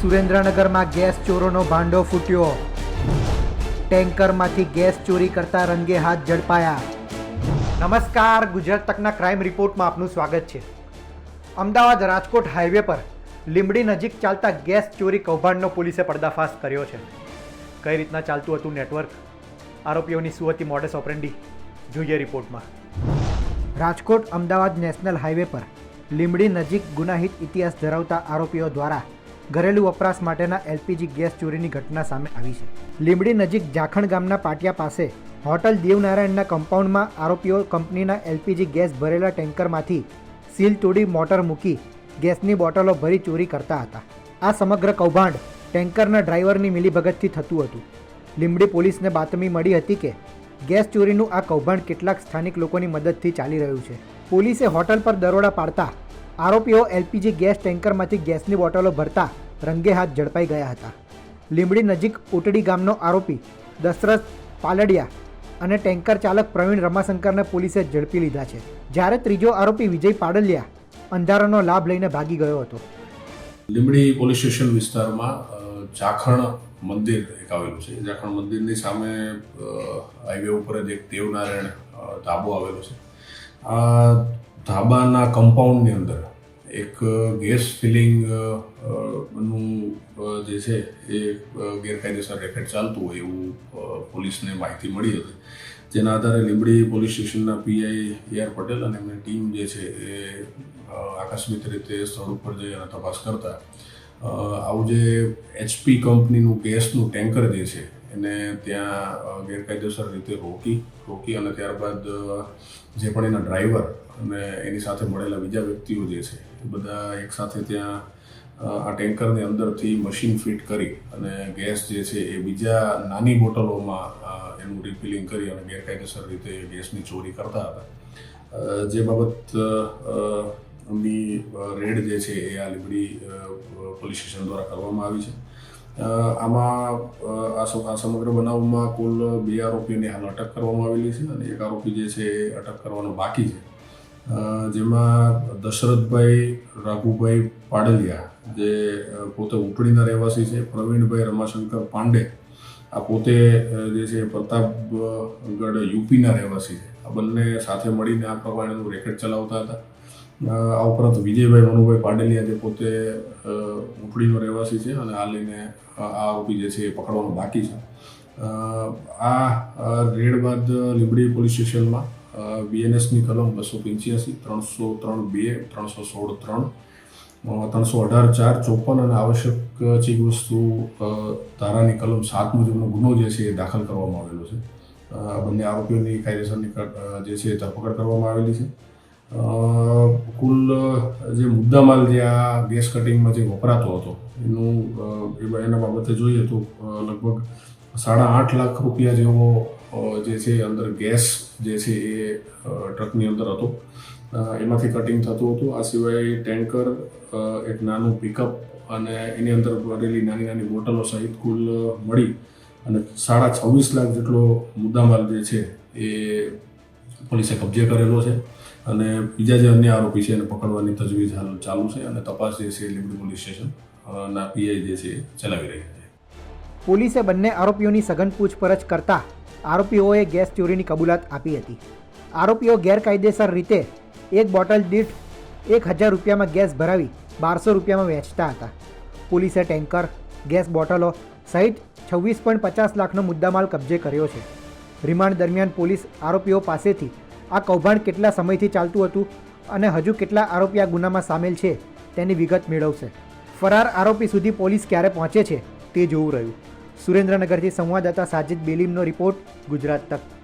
સુરેન્દ્રનગરમાં gas ચોરોનો ભાંડો ફૂટ્યો. ટેન્કરમાંથી gas ચોરી કરતા રંગે હાથ ઝડપાયા. નમસ્કાર, ગુજરાત તકના ક્રાઇમ રિપોર્ટમાં આપનું સ્વાગત છે. અમદાવાદ રાજકોટ હાઈવે પર લીંબડી નજીક ચાલતા ગેસ ચોરી કૌભાંડનો પોલીસે પર્દાફાશ કર્યો છે. કઈ રીતના ચાલતું હતું નેટવર્ક? આરોપીઓની શું હતી મોડેસ ઓપરેન્ડી. જોઈએ રિપોર્ટમાં. રાજકોટ અમદાવાદ નેશનલ હાઈવે પર લીંબડી નજીક ગુનાહિત ઇતિહાસ ધરાવતા આરોપીઓ દ્વારા ઘરેલું વપરાશ માટેના એલપીજી ગેસ ચોરીની ઘટના સામે આવી છે. લીંબડી નજીક જાખણ ગામના પાટિયા પાસે હોટલ દેવનારાયણના કમ્પાઉન્ડમાં આરોપીઓ કંપનીના એલપીજી ગેસ ભરેલા ટેન્કરમાંથી સીલ તોડી મોટર મૂકી ગેસની બોટલો ભરી ચોરી કરતા હતા. આ સમગ્ર કૌભાંડ ટેન્કરના ડ્રાઈવરની મિલીભગતથી થતું હતું. લીંબડી પોલીસને બાતમી મળી હતી કે ગેસ ચોરીનું આ કૌભાંડ કેટલાક સ્થાનિક લોકોની મદદથી ચાલી રહ્યું છે. પોલીસે હોટલ પર દરોડા પાડતા આરોપીઓ એલપીજી ગેસ ટેન્કરમાંથી ગેસની બોટલો ભરતા રંગે હાથ ઝડપાઈ ગયા હતા. લીંબડી નજીક ઉટડી ગામનો આરોપી દશરથ પાલડિયા અને ટેન્કર ચાલક પ્રવીણ રમાશંકરને પોલીસે ઝડપી લીધા છે. જ્યારે ત્રીજો આરોપી વિજય પાડલિયા અંધારાનો લાભ લઈને ભાગી ગયો હતો. લીંબડી પોલીસ સ્ટેશન વિસ્તારમાં જાખણ મંદિર એક આવેલું છે. જાખણ મંદિરની સામે હાઈવે ઉપર જ એક દેવનારાયણ ધાબો આવેલો છે. આ ધાબાના કમ્પાઉન્ડની અંદર એક ગેસ ફિલિંગનું જે છે, એ ગેરકાયદેસર રેકેટ ચાલતું હોય એવું પોલીસને માહિતી મળી હતી. જેના આધારે લીંબડી પોલીસ સ્ટેશનના પીઆઈ એ આર પટેલ અને એમની ટીમ જે છે, એ આકસ્મિક રીતે સ્થળ ઉપર જઈ અને તપાસ કરતા આવું જે એચપી કંપનીનું ગેસનું ટેન્કર જે છે એને ત્યાં ગેરકાયદેસર રીતે રોકી રોકી અને ત્યારબાદ જે પણ એના ડ્રાઈવર અને એની સાથે મળેલા બીજા વ્યક્તિઓ જે છે, એ બધા એકસાથે ત્યાં આ ટેન્કરની અંદરથી મશીન ફિટ કરી અને ગેસ જે છે એ બીજા નાની બોટલોમાં એનું રિફિલિંગ કરી અને ગેરકાયદેસર રીતે ગેસની ચોરી કરતા હતા. જે બાબતની રેડ જે છે એ આ લીબડી પોલીસ સ્ટેશન દ્વારા કરવામાં આવી છે. આમાં આ સમ- આ સમગ્ર બનાવમાં કુલ બે આરોપીઓને હાલ અટક કરવામાં આવેલી છે અને એક આરોપી જે છે એ અટક કરવાનો બાકી છે. જેમાં દશરથભાઈ, રાઘુભાઈ પાડલિયા, જે પોતે ઉપડીના રહેવાસી છે, પ્રવીણભાઈ રમાશંકર પાંડે, આ પોતે જે છે પ્રતાપગઢ યુપીના રહેવાસી છે. આ બંને સાથે મળીને આ પ્રમાણેનું રેકેટ ચલાવતા હતા. આ ઉપરાંત વિજયભાઈ મનુભાઈ પાડલિયા જે પોતે ઉપડીનો રહેવાસી છે અને આ લઈને આ આરોપી જે છે એ પકડવાનું બાકી છે. આ રેડ બાદ લીંબડી પોલીસ સ્ટેશનમાં બીએનએસની કલમ બસો પંચ્યાસી, ત્રણસો ત્રણ બે, ત્રણસો સોળ ત્રણ ત્રણસો અઢાર ચાર, ચોપન અને આવશ્યક ચીજવસ્તુ ધારાની કલમ સાત મુજબનો ગુનો જે છે એ દાખલ કરવામાં આવેલો છે. બંને આરોપીઓની કાયદેસરની જે છે ધરપકડ કરવામાં આવેલી છે. કુલ જે મુદ્દામાલ જે આ ગેસ કટિંગમાં જે વપરાતો હતો, એનું એના બાબતે જોઈએ તો લગભગ સાડા આઠ લાખ રૂપિયા જેવો જે છે અંદર ગેસ જે છે એ ટ્રકની અંદર હતો. એમાંથી કટિંગ થતું હતું. આ સિવાય ટેન્કર એક નાનું પિકઅપ અને એની અંદર ભરેલી નાની નાની બોટલો સહિત કુલ મળી અને સાડા છવ્વીસ લાખ જેટલો મુદ્દામાલ જે છે એ પોલીસે કબજે કરેલો છે. અને બીજા જે અન્ય આરોપી છે એને પકડવાની તજવીજ હાલ ચાલુ છે અને તપાસ જે છે લીંબડી પોલીસ સ્ટેશન ના પીઆઈ જે છે ચલાવી રહ્યા છે. પોલીસે બંને આરોપીઓની સઘન પૂછપરછ કરતા આરોપીઓએ ગેસ ચોરીની કબૂલાત આપી હતી. આરોપીઓ ગેરકાયદેસર રીતે એક બોટલ દીઠ એક હજાર રૂપિયામાં ગેસ ભરાવી બારસો રૂપિયામાં વેચતા હતા. પોલીસે ટેન્કર, ગેસ બોટલો સહિત છવ્વીસ પોઈન્ટ પચાસ લાખનો મુદ્દામાલ કબજે કર્યો છે. રિમાન્ડ દરમિયાન પોલીસ આરોપીઓ પાસેથી આ કૌભાંડ કેટલા સમયથી ચાલતું હતું અને હજુ કેટલા આરોપી આ ગુનામાં સામેલ છે તેની વિગત મેળવશે. ફરાર આરોપી સુધી પોલીસ ક્યારે પહોંચે છે તે જોવું રહ્યું. સુરેન્દ્રનગરથી સંવાદદાતા સાજિદ બેલીમનો રિપોર્ટ ગુજરાત તક.